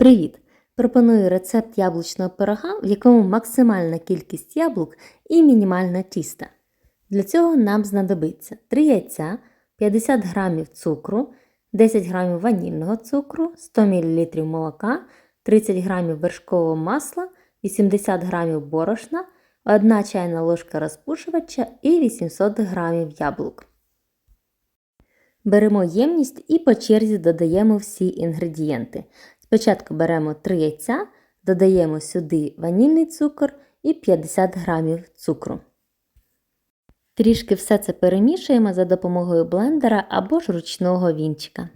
Привіт! Пропоную рецепт яблучного пирога, в якому максимальна кількість яблук і мінімальна тіста. Для цього нам знадобиться 3 яйця, 50 г цукру, 10 г ванільного цукру, 100 мл молока, 30 г вершкового масла, 80 г борошна, 1 чайна ложка розпушувача і 800 г яблук. Беремо ємність і по черзі додаємо всі інгредієнти. Спочатку беремо 3 яйця, додаємо сюди ванільний цукор і 50 грамів цукру. Трішки все це перемішуємо за допомогою блендера або ж ручного вінчика.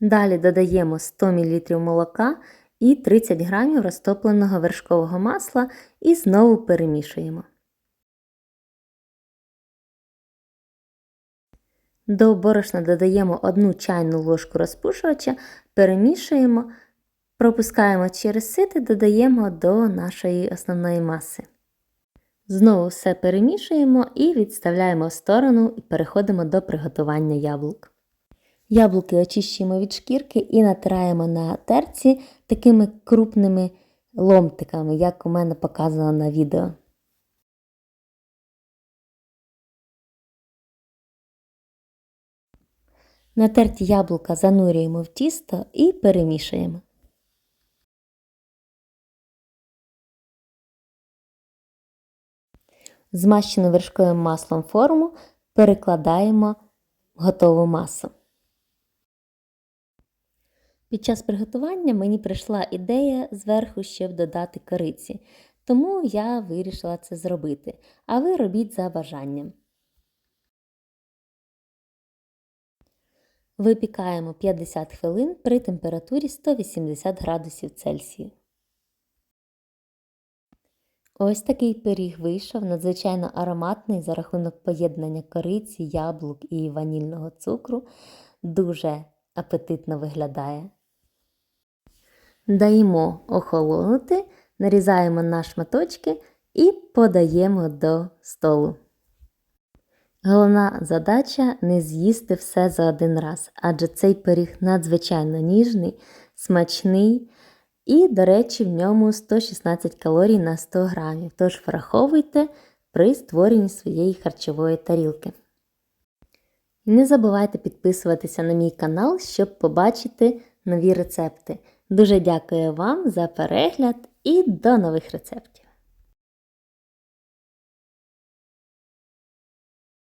Далі додаємо 100 мл молока і 30 грамів розтопленого вершкового масла і знову перемішуємо. До борошна додаємо 1 чайну ложку розпушувача, перемішуємо, пропускаємо через сити, додаємо до нашої основної маси. Знову все перемішуємо і відставляємо в сторону і переходимо до приготування яблук. Яблуки очищуємо від шкірки і натираємо на терці такими крупними ломтиками, як у мене показано на відео. Натерті яблука занурюємо в тісто і перемішуємо. Змащену вершковим маслом форму перекладаємо в готову масу. Під час приготування мені прийшла ідея зверху ще додати кориці, тому я вирішила це зробити, а ви робіть за бажанням. Випікаємо 50 хвилин при температурі 180 градусів Цельсію. Ось такий пиріг вийшов надзвичайно ароматний за рахунок поєднання кориці, яблук і ванільного цукру. Дуже апетитно виглядає. Даємо охолонути, нарізаємо на шматочки і подаємо до столу. Головна задача не з'їсти все за один раз, адже цей пиріг надзвичайно ніжний, смачний і, до речі, в ньому 116 калорій на 100 грамів, тож враховуйте при створенні своєї харчової тарілки. Не забувайте підписуватися на мій канал, щоб побачити нові рецепти. Дуже дякую вам за перегляд і до нових рецептів!